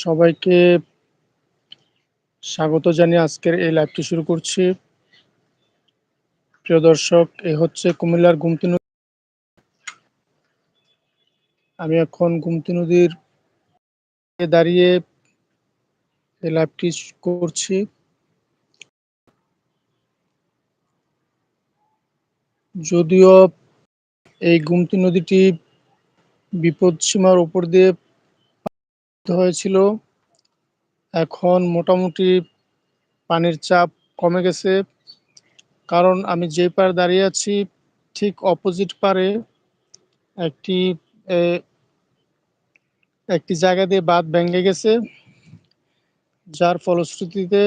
সবাইকে স্বাগত জানিয়ে আজকের এই লাইভটি শুরু করছি। প্রিয় দর্শক, এ হচ্ছে কুমিল্লার গুমতি নদী। আমি এখন গুমতি নদীর দাঁড়িয়ে এই লাইভটি করছি। যদিও এই গুমতি নদীটি বিপদ সীমার উপর দিয়ে হয়েছিল। এখন মোটামুটি পানির চাপ কমে গেছে। কারণ আমি যে পারে দাঁড়িয়ে আছি, ঠিক অপোজিট পারে একটি একটি জায়গা দিয়ে বাঁধ ভেঙে গেছে, যার ফলশ্রুতিতে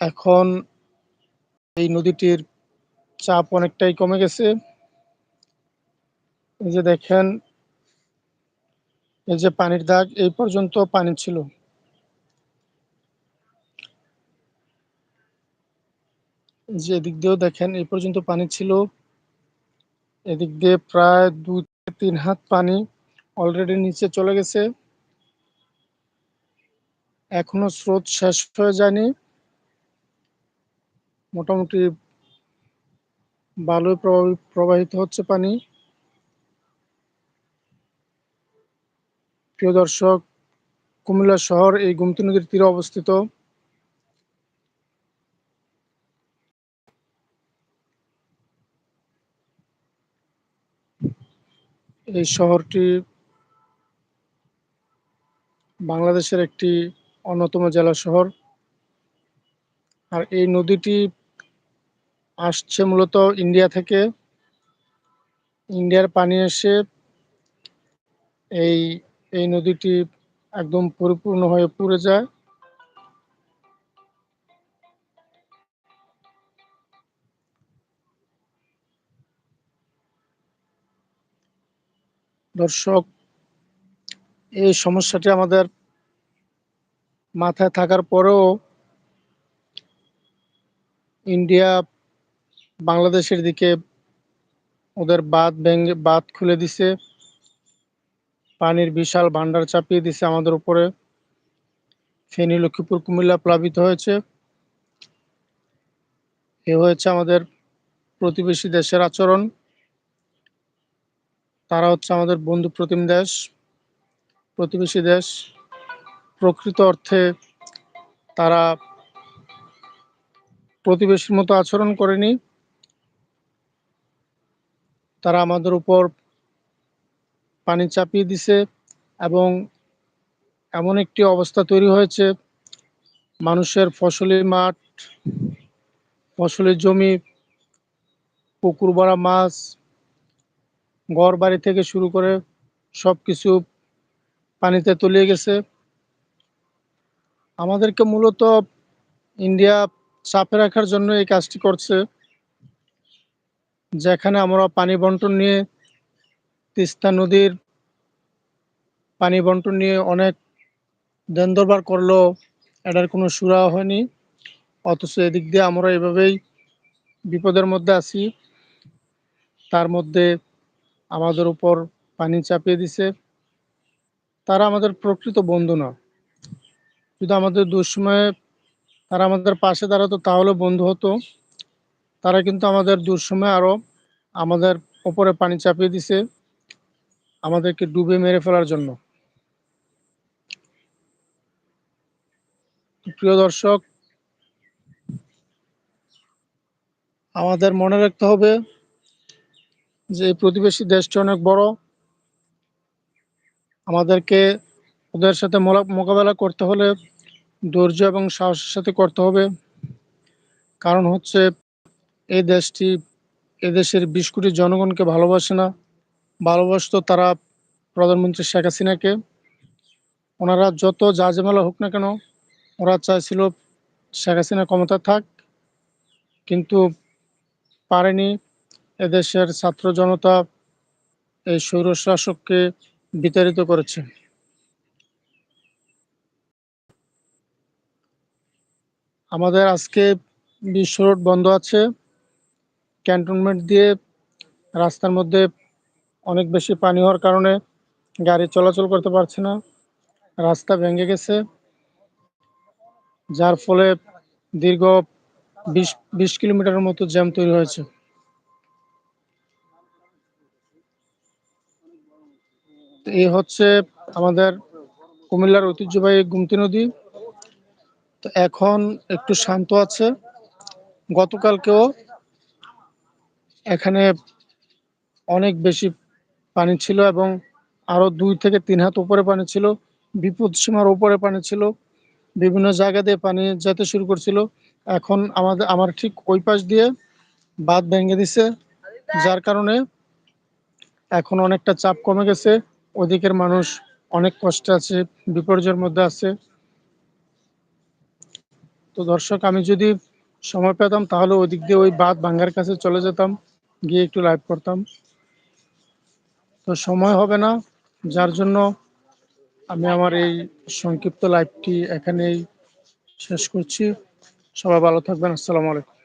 এখন এই নদীটির চাপ অনেকটাই কমে গেছে। এই যে দেখেন এই যে পানির দাগ, এই পর্যন্ত পানি ছিল। যে এদিক দিয়েও দেখেন, এই পর্যন্ত পানি ছিল। এদিক দিয়ে প্রায় দুই তিন হাত পানি অলরেডি নিচে চলে গেছে। এখনও স্রোত শেষ হয়ে যায়নি। মোটামুটি ভালোই প্রবাহিত হচ্ছে পানি। প্রিয় দর্শক, কুমিল্লা শহর এই গুমতি নদীর তীরে অবস্থিত। এই শহরটি বাংলাদেশের একটি অন্যতম জেলা শহর। আর এই নদীটি আসছে মূলত ইন্ডিয়া থেকে। ইন্ডিয়ার পানি এসে এই এই নদীটি একদম পরিপূর্ণ হয়ে পুড়ে যায়। দর্শক, এই সমস্যাটি আমাদের মাথায় থাকার পরেও ইন্ডিয়া বাংলাদেশের দিকে ওদের বাঁধ ভেঙে, বাঁধ খুলে দিছে। পানির বিশাল ভান্ডার চাপিয়ে দিছে আমাদের উপরে। ফেনী, লক্ষ্মীপুর, কুমিল্লা প্লাবিত হয়েছে। এ হয়েছে আমাদের প্রতিবেশী দেশের আচরণ। তারা হচ্ছে আমাদের বন্ধু প্রতিম দেশ, প্রতিবেশী দেশ। প্রকৃত অর্থে তারা প্রতিবেশীর মতো আচরণ করেনি। তারা আমাদের উপর পানি চাপিয়ে দিছে এবং এমন একটি অবস্থা তৈরি হয়েছে, মানুষের ফসলি মাঠ ফসলের জমি, পুকুর ভরা মাছ ঘর বাড়ি থেকে শুরু করে সব কিছু পানিতে তলিয়ে গেছে। আমাদেরকে মূলত ইন্ডিয়া চাপে রাখার জন্য এই কাজটি করছে, যেখানে আমরা পানি বন্টন নিয়ে তিস্তা নদীর পানি বন্টন নিয়ে অনেক দেন দরবার করলেও এটার কোনো সুরা হয়নি। অথচ এদিক দিয়ে আমরা এভাবেই বিপদের মধ্যে আছি। তার মধ্যে আমাদের উপর পানি চাপিয়ে দিছে। তারা আমাদের প্রকৃত বন্ধু না। যদি আমাদের দুঃসময়ে তারা আমাদের পাশে দাঁড়াতো, তাহলে বন্ধু হতো। তারা কিন্তু আমাদের দুঃসময়ে আরও আমাদের ওপরে পানি চাপিয়ে দিছে। আমাদেরকে ডুবে মেরে ফেলার জন্য। প্রিয় দর্শক, আমাদের মনে রাখতে হবে যে প্রতিবেশী দেশটি অনেক বড়। আমাদেরকে ওদের সাথে মোকাবেলা করতে হলে ধৈর্য এবং সাহসের সাথে করতে হবে। কারণ হচ্ছে, এই দেশটি এদেশের বিশ কোটি জনগণকে ভালোবাসে না। ভালোবাসত তারা প্রধানমন্ত্রী শেখ হাসিনাকে। ওনারা যত যা ঝামেলা হোক না কেন, ওরা চাইছিল শেখ হাসিনা ক্ষমতা থাক, কিন্তু পারেনি। এদেশের ছাত্র জনতা এই স্বৈরশাসককে বিতাড়িত করেছে। আমাদের আজকে বিশ্ব রোড বন্ধ আছে। ক্যান্টনমেন্ট দিয়ে রাস্তার মধ্যে অনেক বেশি পানি হওয়ার কারণে গাড়ি চলাচল করতে পারছে না। রাস্তা ভেঙে গেছে। যার ফলে দীর্ঘ বিশ বিশ কিলোমিটারের মতো জ্যাম তৈরি হয়েছে। এই হচ্ছে আমাদের কুমিল্লার ঐতিহ্যবাহী গুমতি নদী। তো এখন একটু শান্ত আছে। গতকালকেও এখানে অনেক বেশি পানি ছিল এবং আরও দুই থেকে তিন হাত উপরে পানি ছিল, বিপদ সীমার উপরে পানি ছিল, বিভিন্ন জায়গা দিয়ে পানি যেতে শুরু করছিল। এখন আমাদের, আমার ঠিক ওই পাশ দিয়ে বাঁধ ভেঙে দিছে, যার কারণে এখন অনেকটা চাপ কমে গেছে। ওদিকের মানুষ অনেক কষ্টে আছে, বিপর্যয়ের মধ্যে আছে। তো দর্শক, আমি যদি সময় পেতাম তাহলে ওই দিক দিয়ে ওই বাঁধ ভাঙ্গার কাছে চলে যেতাম, গিয়ে একটু লাইভ করতাম। তো সময় হবে না, যার জন্য আমি আমার এই সংক্ষিপ্ত লাইভটি এখানেই শেষ করছি। সবাই ভালো থাকবেন, আসসালামু আলাইকুম।